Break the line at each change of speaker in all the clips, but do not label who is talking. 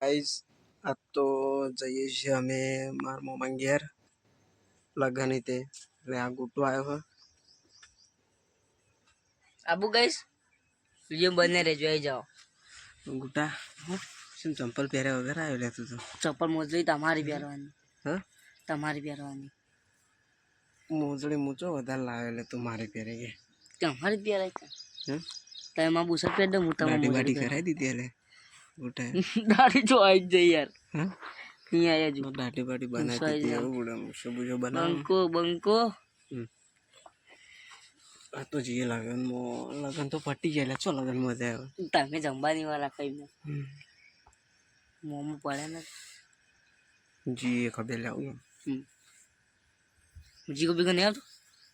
Guys આ તો જઈએ છીએ અમે મારા મોમાં ઘેર લગન તે એટલે આ ગુટો આવ્યો
આબુ ગાઈઝ વીડિયો બંને રે જોઈ જાઓ.
ગુટા શું ચંપલ પહેર્યા વગર આવ્યો લે તું તો?
ચપ્પલ મોજડી તમારી પહેરવાની.
હ?
તમારી પહેરવાની.
મોજડી મૂચો વધારે લાવે લે તું મારે પહેરે કે.
તમારી પહેરાય છે તમે માં બુસર પહેર દઉં હું તમારી
કરાવી દીધી એટલે
દાઢી જો જઈ યાર.
હા?
અહીંયા આવ્યા જો.
દાઢી બાટી બનાવી દીધી
આવી
બુડા મૂછો બુછો બનાવ.
બંકો બંકો.
આ તો જીએ લગન લગન તો પટી જાય ચો લગન મજા આવે?
તમે જમવાની વાળા કઈ. મોમું પડે ને.
જીએ ખબર લાવું.
જીગો બીગો નહીં આવતો?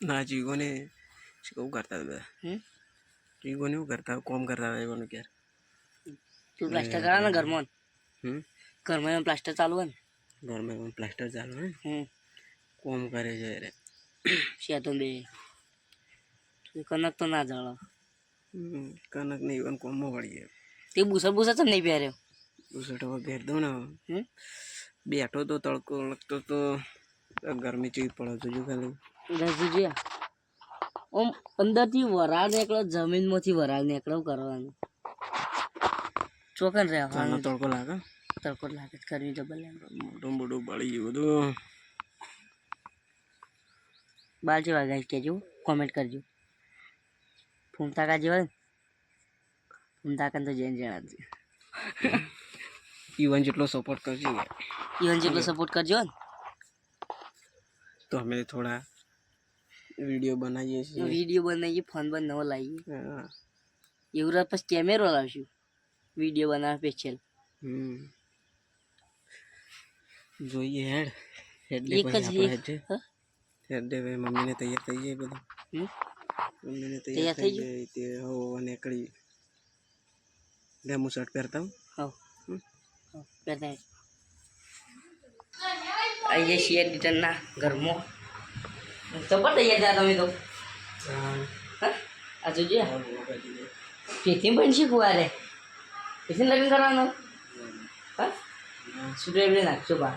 ના જીગોને શું કરતા બધા. જીગો એવું કરતા કોમ કરતા હતા એવાનું ક્યારે
તું પ્લાસ્ટર કરા ને ઘરમાં.
હમ?
ઘરમાં પ્લાસ્ટર ચાલુ હોય ને.
ઘરમાં પ્લાસ્ટર ચાલુ હોય
હમ.
કોમ કરે છે રે.
શેતો બે. કનક તો ના જળો.
કનક નહીં પણ કોમો વળી ગયા
તે બુસર બુસર ચમ નહીં પહેર્યો.
બુસર હવે ઘેર દઉં ને
હમ?
બેઠો તો તડકો લગતો તો ગરમી ચી પડે જોજો ખાલી.
રજુજિયા ઓમ અંદરથી વરાળ નીકળો જમીનમાંથી વરાળ નીકળો કરવાનું. ચોકન
ચાલો
રહેવાનું
તડકો લાગે
તડકો લાગે છે, ગરમી જબર લાગે
મોટું મોટું બળી ગયું બધું
બાર જેવા ગાઈસ કહેજો કોમેન્ટ કરજો ફૂમતા કા જેવા ફૂમતા કાન તો જૈન જણા છે
ઇવન જેટલો સપોર્ટ કરશે ને
ઈવન જેટલો સપોર્ટ કરજો ને
તો અમે થોડા વીડિયો બનાવીએ છીએ
વીડિયો બનાવીએ ફોન બન નવો લાવીએ
હા.
એવું રાત પછી કેમેરો લાવશું વીડિયો બનાવે સ્પેશિયલ
હમ. જોઈએ હેડ. હેડ
જ
પછી આપણે હેડ ભાઈ મમ્મીને તૈયાર થઈ જાય બધું? મમ્મીને
તૈયાર થઈ
જાય તે હો અને એકડી હું શર્ટ પહેરતા હું.
હા પહેરતા અહીંયા છીએ ડિટનના ઘરમાં. સપોર્ટ તૈયાર થયા તમે તો? હા. આ જોજે. કેથી પણ શીખવું આરે કેથી લગ્ન કરવાનું હા સ્પ્રે બ્રે નાખજો બા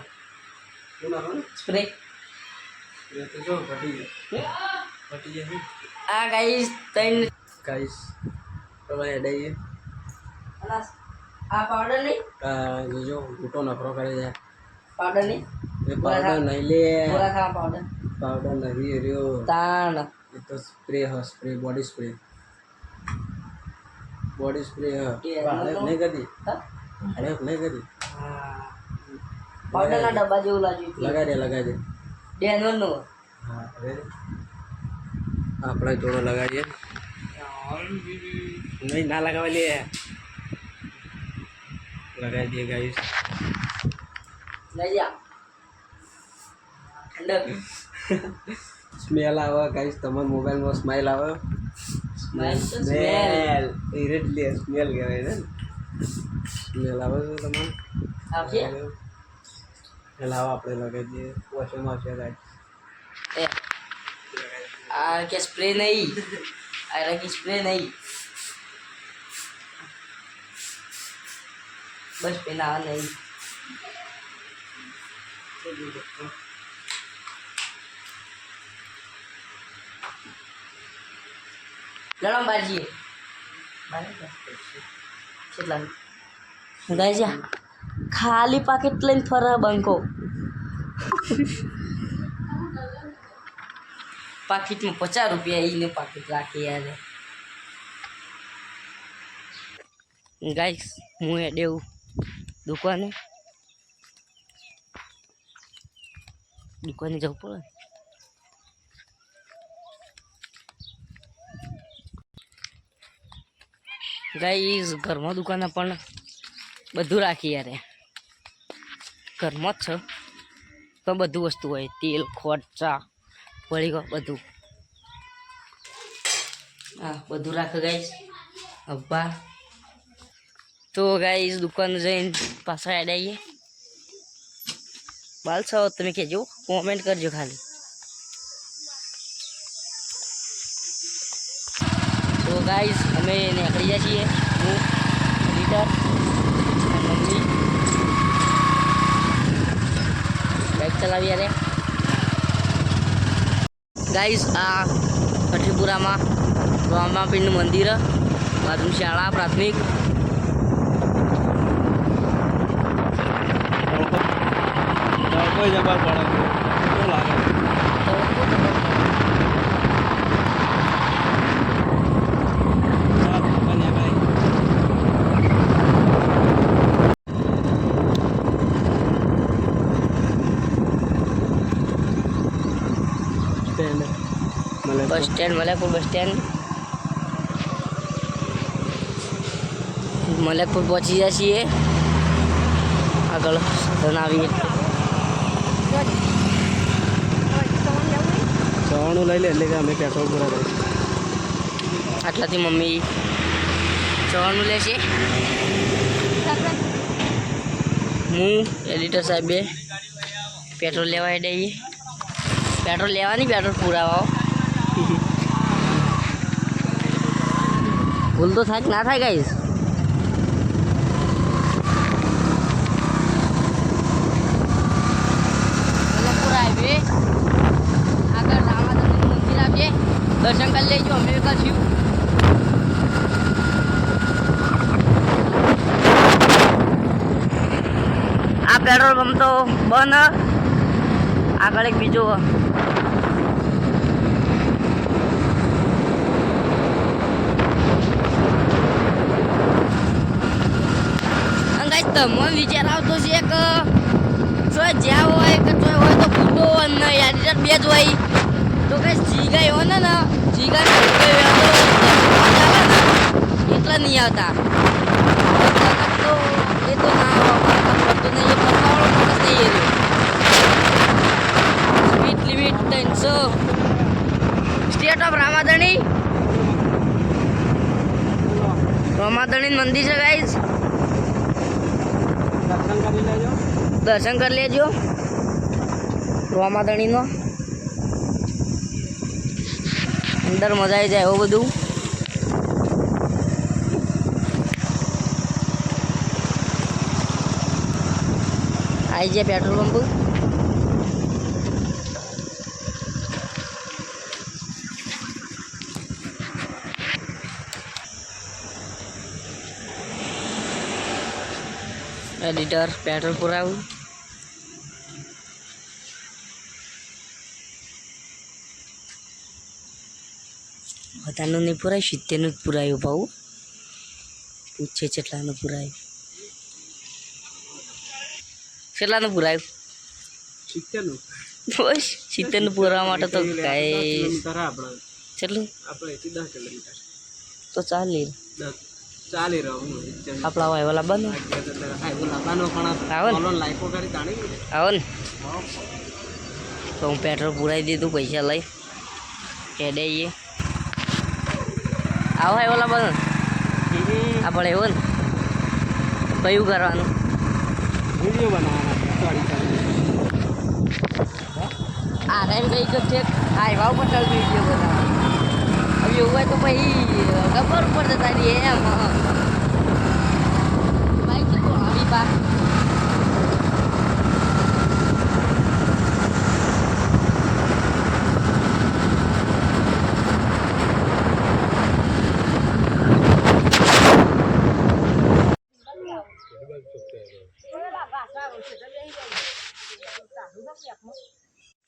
સ્પ્રે આ ગાઈસ તૈન
ગાઈસ હવે હેડાઈએ
આ પાવડર નહીં
આ જોજો ઘૂંટો નખરો કરે છે
પાવડર નહીં
એ પાવડર નહીં લે
ગોળા ખાવા પાવડર
પાવડર નહીં રહ્યો
તાણ
એ તો સ્પ્રે હ spray body spray body spray હળેક નહીં કરી. હળેક નહીં કરી.
પાવડરના ડબ્બા જેવું લાગ્યું
લગાડે દે લગાઈ દે. હા આપણે થોડો લગાડીએ. નહીં ના લગાવા લે લગાવી દઈએ ગાઈસ.
લઈ જા. ઠંડક.
સ્મેલ આવે ગાઈસ. તમારા મોબાઈલમાં સ્માઈલ આવે.
સ્મેલ
ઇરેટલી સ્મેલ કહેવાય ને સ્મેલ આવે છે તમારે
આવશે
પેલા આપણે લગાવી દઈએ છે ગાઈસ
એ આ કે સ્પ્રે નહીં આ કે સ્પ્રે નહીં બસ પેલા નહીં લડમ બાજીએ કેટલા ગાય ખાલી પાકેટ લઈને ફરે બંકો પાકીટમાં પચાસ રૂપિયા એને પાકીટ રાખી યાર ગાઈસ હું એ દેવું દુકાને દુકાને જવું પડે ગાઈસ ઘરમાં દુકાને પણ બધું રાખી યાર ઘરમાં જ છે. પણ બધું વસ્તુ હોય, તેલ, ખોટ, ચા વળી ગયો બધું. હા, બધું રાખે ગાઈસ. અબ્બા. તો ગાઈસ, દુકાન જઈને પાછા એડ આવીએ બાલ છો તમે કહેજો કોમેન્ટ કરજો ખાલી. તો ગાઈસ અમે નીકળી જઈએ છીએ. હું રીટર મમ્મી. બાઇક ચલાવી અરે ગાઈસ આ કઠીપુરામાં રામાપીનું મંદિર માધુમ શાળા, પ્રાથમિક.
જબર પડે. લાગે?
Bus stand Malekpur bus stand. Malekpur પહોંચી જાય છીએ. આગળ સાધન આવીએ.
સવાણું લઈ લે એટલે કે અમે પેટ્રોલ પૂરા કરીએ
આટલાથી મમ્મી સવાણું લે છે. હું એડિટર સાહેબે પેટ્રોલ લેવા દઈએ પેટ્રોલ લેવાની પેટ્રોલ પુરાવા ભૂલ તો થાય ના થાય આવીએ દર્શન કરી લેજો, અમે કરશું આ પેટ્રોલ પંપ તો બંધ. આગળ એક બીજો ગાઈસ તમને વિચાર આવતો છે કે જો જ્યાં હોય કે જો હોય તો ફૂટો અને યાર બે જ હોય. તો કઈ જીગાઈ હોય ને ને જીગાઈ એટલા નહીં આવતા. તો તો ના પડતો નહીં સ્ટેટ ઓફ રામાધણી રામાધણી મંદિર છે ગાઈઝ
દર્શન કરી લેજો.
રોમાધણીનો અંદર મજા આવી જાય એવું બધું. આવી જાય પેટ્રોલ પંપ. એડિટર પેટ્રોલ પુરાવું બધાનું નહીં પુરાય સિત્તેરનું જ પુરાયું ભાવ પૂછે કેટલાનું પુરાયું કેટલાનું પુરાયું
સિત્તેરનું
બસ સિત્તેરનું પુરાવા માટે તો કાંઈ
કિલોમીટર આપણે
કેટલું
આપણે અહીંથી દસ કિલોમીટર
તો ચાલે
દસ ચાલી રહ્યો
આપણા બનો. ને?
ઓલો તાણી
આવો ને. તો હું પેટ્રોલ પુરાવી દીધું પૈસા લઈ. હેડે આવીએ આવો ઓલા બનો. આપણે એવું ને. કયું કરવાનું?
વીડિયો બનાવવાના
આ રેમ ગઈ તો છે? હાઈવા ઉપર વીડિયો બનાવવાનો. એવું હોય તો પછી ખબર પડે તારી એમ બાઈક તો આવી બા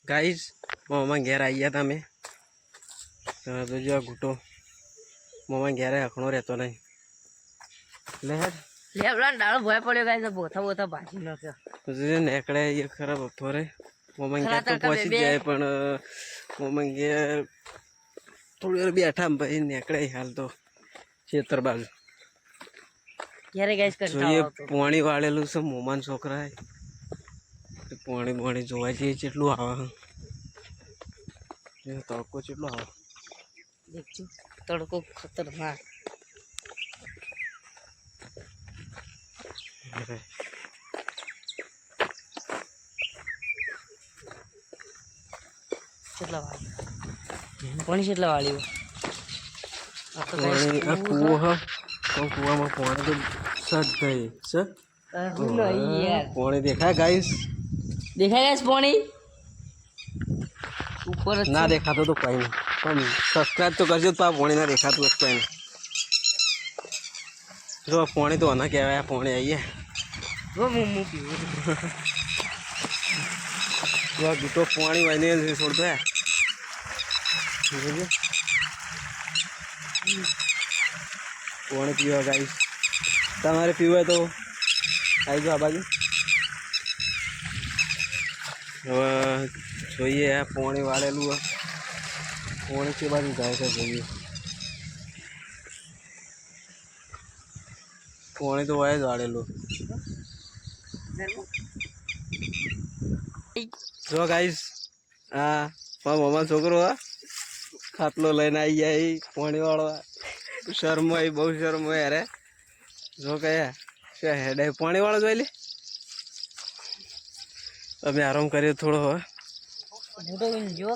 ગાઈઝ મોમાં ઘેર આવી ગયા તમે તો જો આ ઘૂંટો મોમાં ઘેરે હકણો રહેતો નહીં. લે હેડ.
ડાળો ભોય પડ્યો ગાય બોથા બોથા ભાજી નાખ્યો.
જે નેકળે એ ખરાબ થોરે મોમાં ઘેર તો પહોંચી. જાય પણ મોમાં ઘેર થોડી વાર બેઠા ભાઈ નેકડે હાલ તો ચેતર બાજુ.
ક્યારે ગાઈસ કરતા
જોઈએ પોણી વાળેલું છે મોમાન છોકરા પોણી પોણી જોવા જઈએ કેટલું આવે. તો તડકો કેટલો આવે.
દેખજો તડકો ખતરનાક કેટલા વાળ્યું કોની કેટલા વાળ્યું આ તો
પોણી આ કૂવો હ તો કૂવામાં પોણી તો સટ થઈ છે
કાંઈ હું નહીં યાર
પોણી દેખાય ગાઈસ
દેખાય ગાઈસ પોણી ઉપર જ
ના
છે.
દેખાતો તો કઈ નહીં પણ સબસ્ક્રાઈબ તો કરજો તો આ પોણી ના દેખાતું જ કઈ નહીં જો આ પોણી તો આના કહેવાય આ પોણી આવીએ
જો હું હું પીવું
જો આ ગીતો પોણી હોય ને છોડતો હે જોજો. પોણી પીવા ગાઈશ. તમારે પીવું હોય તો આવી જાઓ આ બાજુ. હવે જોઈએ આ પોણી વાળેલું હોય. પોણી કે બાજુ જાય છે જોઈએ. પોણી તો જ વાળેલું. જો ગાઈસ હા મારા મમ્મા છોકરો હા ખાટલો લઈને આવી જાય પોણી વાળો શરમ હોય બહુ શરમ હોય અરે. જો કયા શું હેડે પાણી વાળો જોઈ લે. અમે આરામ કરીએ થોડો હવે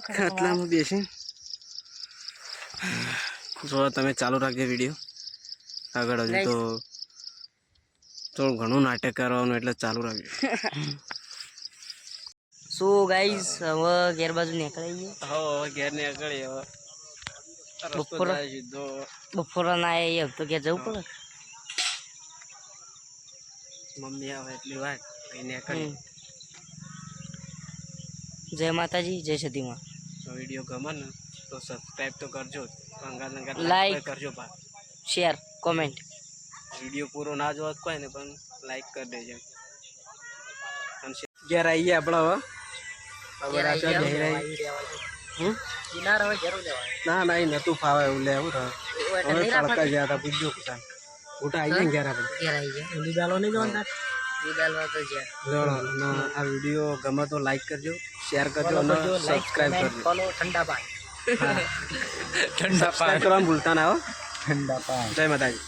ખાટલામાં બેસી જો તમે ચાલુ રાખજો વીડિયો. આગળ હજુ તો થોડું ઘણું નાટક કરવાનું એટલે ચાલુ રાખજો.
સો ગાઈસ હવે ઘેર બાજુ નીકળી ગઈએ
હવે ઘેર નીકળીએ હવે.
બપોર
સીધો.
ના એ તો ઘેર જવું પડે?
મમ્મી આવે એટલી વાત નીકળી.
જય માતાજી જય સતીમાં.
તો વીડિયો ગમે ને. તો સબસ્ક્રાઈબ તો કરજો અંગાત લાઈક કરજો પા
શેર કોમેન્ટ
વીડિયો પૂરો ના જોવા તો કોઈ ને પણ લાઈક કરી દેજો. ઘેર આવીએ આપણે હવે? ના ના એ નતું ફાવે એવું લેવું હવે તડકા ગયા હતા પૂછજો ઘેર આપણે?
ઘેર આવી ગયા. નહીં જવાના
અને આ વીડિયો ગમે તો લાઈક કરજો શેર કરજો અને સબસ્ક્રાઈબ કરજો.
ફોલો ઠંડા પાણી.
કરવાનું ભૂલતા ના હો. ઠંડા જય માતાજી.